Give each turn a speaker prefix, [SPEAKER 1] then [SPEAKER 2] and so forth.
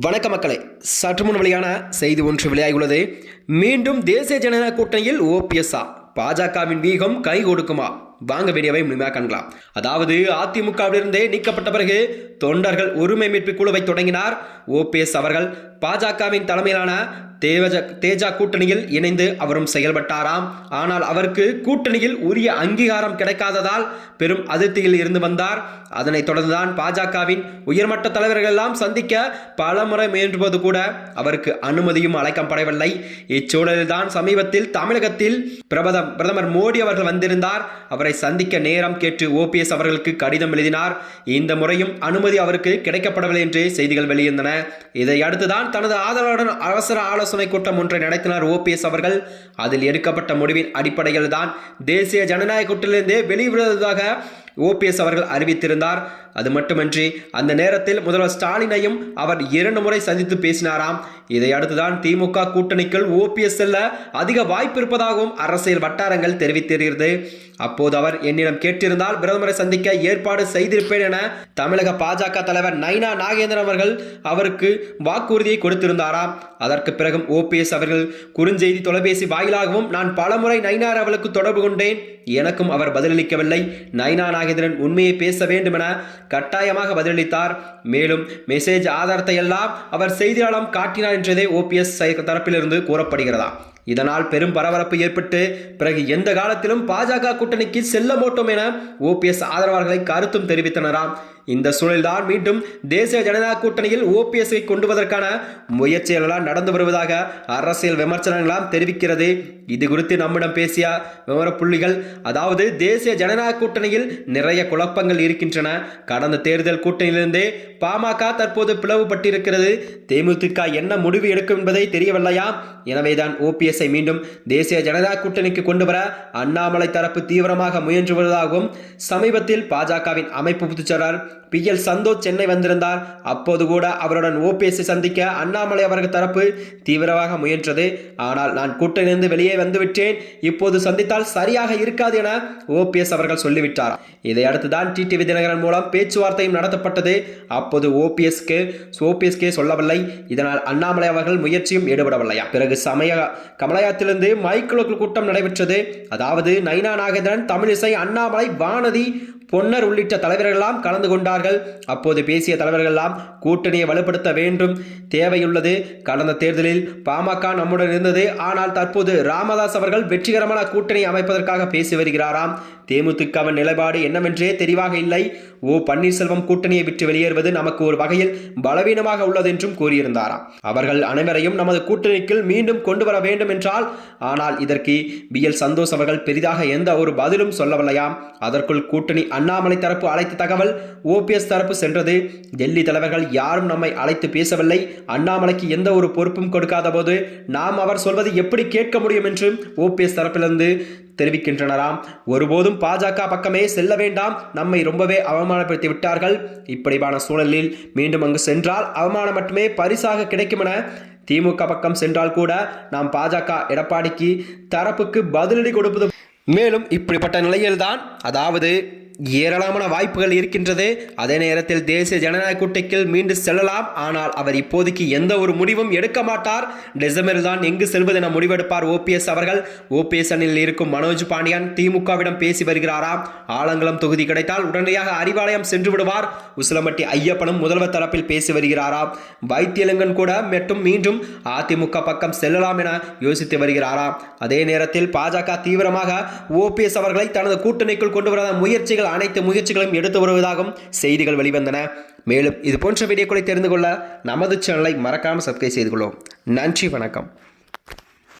[SPEAKER 1] வணக்க மக்களே சற்று முன் வெளியான செய்தி ஒன்று வெளியாகியுள்ளது. மீண்டும் தேசிய ஜனநாயக கூட்டணியில் ஓபிஎஸ்ஆ பாஜகவின் வீகம் கை கொடுக்குமா? வாங்க வீடியோவை முழுமையாக காணலாம் அதாவது அதிமுகவிலிருந்தே நீக்கப்பட்ட பிறகு தொண்டர்கள் உரிமை மீட்பு குழுவை தொடங்கினார் ஓபிஎஸ் அவர்கள். பாஜகவின் தலைமையிலான தேவஜ தேஜா கூட்டணியில் இணைந்து அவரும் செயல்பட்டாராம். ஆனால் அவருக்கு கூட்டணியில் உரிய அங்கீகாரம் கிடைக்காததால் பெரும் அதிருப்தியில் இருந்து வந்தார். அதனைத் தொடர்ந்துதான் பாஜகவின் உயர்மட்ட தலைவர்கள் எல்லாம் சந்திக்க பல முறை முயன்றுவது கூட அவருக்கு அனுமதியும் அழைக்கப்படவில்லை. இச்சூழலில்தான் சமீபத்தில் தமிழகத்தில் பிரபதம் பிரதமர் மோடி அவர்கள் வந்திருந்தார். அவரை சந்திக்க நேரம் கேட்டு ஓபிஎஸ் அவர்களுக்கு கடிதம் எழுதினார். இந்த முறையும் அனுமதி அவருக்கு கிடைக்கப்படவில்லை என்று செய்திகள் வெளியிருந்தன. இதை அடுத்துதான் தனது ஆதரவுடன் அவசர ஆலோசனை கூட்டம் ஒன்றை நடத்தினார் ஓபிஎஸ் அவர்கள். அதில் எடுக்கப்பட்ட முடிவின் அடிப்படையில் தான் தேசிய ஜனநாயக கூட்டிலிருந்து வெளிவிடுவதாக ஓபிஎஸ் அவர்கள் அறிவித்திருந்தார். அது மட்டுமன்றி அந்த நேரத்தில் முதல்வர் ஸ்டாலினையும் அவர் இரண்டு முறை சந்தித்து பேசினாராம். இதை அடுத்துதான் திமுக கூட்டணிக்குள் ஓபிஎஸ் செல்ல அதிக வாய்ப்பு இருப்பதாகவும் அரசியல் வட்டாரங்கள் தெரிவித்திருக்கிறது. அப்போது அவர் என்னிடம் கேட்டிருந்தால் பிரதமரை சந்திக்க ஏற்பாடு செய்திருப்பேன் என தமிழக பாஜக தலைவர் நைனா நாகேந்திரன் அவர்கள் அவருக்கு வாக்குறுதியை கொடுத்திருந்தாராம். அதற்கு பிறகும் ஓபிஎஸ் அவர்கள் குறுஞ்செய்தி தொலைபேசி வாயிலாகவும் நான் பலமுறை நைனார் அவளுக்கு தொடர்பு கொண்டேன். எனக்கும் அவர் பதிலளிக்கவில்லை. நைனா நாகேந்திரன் உண்மையை பேச வேண்டுமென கட்டாயமாக பதிலளித்தார். மேலும் மெசேஜ் ஆதாரத்தை எல்லாம் அவர் செய்தியாளம் காட்டினார் என்றதே ஓபிஎஸ் தரப்பிலிருந்து கூறப்படுகிறதா? இதனால் பெரும் பரபரப்பு ஏற்பட்டு பிறகு எந்த காலத்திலும் பாஜக கூட்டணிக்கு செல்ல மாட்டோம் என ஓபிஎஸ் ஆதரவாளர்களை கருத்தும் தெரிவித்தனராம். இந்த சூழலில்தான் மீண்டும் தேசிய ஜனதா கூட்டணியில் ஓபிஎஸ்ஐ கொண்டுவதற்கான முயற்சிகளெல்லாம் நடந்து வருவதாக அரசியல் விமர்சனங்களாம் தெரிவிக்கிறது. இது குறித்து நம்மிடம் பேசிய விவரப்புள்ளிகள் அதாவது தேசிய ஜனநாயக கூட்டணியில் நிறைய குழப்பங்கள் இருக்கின்றன. கடந்த தேர்தல் கூட்டணியிலிருந்தே பாமக தற்போது பிளவுபட்டிருக்கிறது. தேமுதிக என்ன முடிவு எடுக்கும் என்பதை தெரியவில்லையா? எனவேதான் ஓபிஎஸ்ஐ மீண்டும் தேசிய ஜனதா கூட்டணிக்கு கொண்டு வர அண்ணாமலை தரப்பு தீவிரமாக முயன்று வருவதாகவும் சமீபத்தில் பாஜகவின் அமைப்பு பொதுச்செயலாளர் பி எல் சந்தோஷ் சென்னை வந்திருந்தார். அப்போது கூட அவருடன் ஓபிஎஸ்ஐ சந்திக்க அண்ணாமலை அவர்கள் தரப்பு தீவிரமாக முயன்றது. ஆனால் நான் கூட்டணியிலிருந்து வெளியே வந்துவிட்டேன். இப்போது சந்தித்தால் சரியாக இருக்காது என ஓபிஎஸ் அவர்கள் சொல்லிவிட்டார். இதையடுத்துதான் டிடிவி தினகரன் மூலம் பேச்சுவார்த்தையும் நடத்தப்பட்டது. அப்போது ஓபிஎஸ்க்கு ஓபிஎஸ்கே சொல்லவில்லை. இதனால் அண்ணாமலை அவர்கள் முயற்சியும் ஈடுபடவில்லையா? பிறகு சமய கமலயாத்திலிருந்து மைக்குலோக்கு கூட்டம் நடைபெற்றது. அதாவது நைனா நாகேந்திரன் தமிழிசை அண்ணாமலை வானதி பொன்னர் உள்ளிட்ட தலைவர்களெல்லாம் கலந்து கொண்டார்கள். அப்போது பேசிய தலைவர்களெல்லாம் கூட்டணியை வலுப்படுத்த வேண்டும். தேவையுள்ளது கடந்த தேர்தலில் பாமக நம்முடன் இருந்தது. ஆனால் தற்போது ராமதாஸ் அவர்கள் வெற்றிகரமான கூட்டணி அமைப்பதற்காக பேசி வருகிறாராம். தேமுதிகவின் நிலைப்பாடு என்னவென்றே தெரிவாக இல்லை. ஓ பன்னீர்செல்வம் கூட்டணியை விட்டு வெளியேறுவது நமக்கு ஒரு வகையில் பலவீனமாக உள்ளது என்றும் கூறியிருந்தாராம். அவர்கள் அனைவரையும் நமது கூட்டணிக்குள் மீண்டும் கொண்டு வர வேண்டும் என்றால் ஆனால் இதற்கு பி. எல். சந்தோஷ் அவர்கள் பெரிதாக எந்த ஒரு பதிலும் சொல்லவில்லையாம். அதற்குள் கூட்டணி அண்ணாமலை தரப்பு அழைத்த தகவல் ஓபிஎஸ் தரப்பு சென்றது. டெல்லி தலைவர்கள் யாரும் நம்மை அழைத்து பேசவில்லை. அண்ணாமலைக்கு எந்த ஒரு பொறுப்பும் கொடுக்காத போது நாம் அவர் சொல்வது எப்படி கேட்க முடியும் என்று ஓபிஎஸ் தரப்பிலிருந்து தெரிவிக்கின்றனராம். ஒருபோதும் பாஜக பக்கமே செல்ல வேண்டாம். நம்மை ரொம்பவே அவமானப்படுத்தி விட்டார்கள். இப்படியான சூழலில் மீண்டும் அங்கு சென்றால் அவமானம் மட்டுமே பரிசாக கிடைக்கும் என திமுக பக்கம் சென்றால் கூட நாம் பாஜக எடப்பாடிக்கு தரப்புக்கு பதிலடி கொடுப்பது மேலும் இப்படிப்பட்ட நிலையில்தான் அதாவது ஏராளமான வாய்ப்புகள் இருக்கின்றது. அதே நேரத்தில் தேசிய ஜனநாயக கூட்டத்தில் மீண்டும் செல்லலாம். ஆனால் அவர் இப்போதைக்கு எந்த ஒரு முடிவும் எடுக்க மாட்டார். டிசம்பரில் தான் எங்கு செல்வது என முடிவெடுப்பார் ஓபிஎஸ் அவர்கள். ஓபிஎஸ் அணியில் இருக்கும் மனோஜ் பாண்டியன் திமுகவிடம் பேசி வருகிறாராம் ஆலங்குளம் தொகுதி கிடைத்தால் உடனடியாக அறிவாலயம் சென்று விடுவார். உசிலம்பட்டி ஐயப்பனும் முதல்வர் தரப்பில் பேசி வருகிறாராம் வைத்தியலிங்கன் கூட மட்டும் மீண்டும் அதிமுக பக்கம் செல்லலாம் என யோசித்து வருகிறாராம் அதே நேரத்தில் பாஜக தீவிரமாக ஓபிஎஸ் அவர்களை தனது கூட்டணிக்குள் கொண்டு வர முயற்சிகள் அனைத்து முயற்சிகளும் எடுத்து வருவதாகவும் செய்திகள் வெளிவந்தன. மேலும் இது போன்ற வீடியோக்களை தெரிந்து கொள்ள நமது சேனலை மறக்காமல் சப்ஸ்கிரைப் செய்து கொள்ளும் நன்றி வணக்கம்.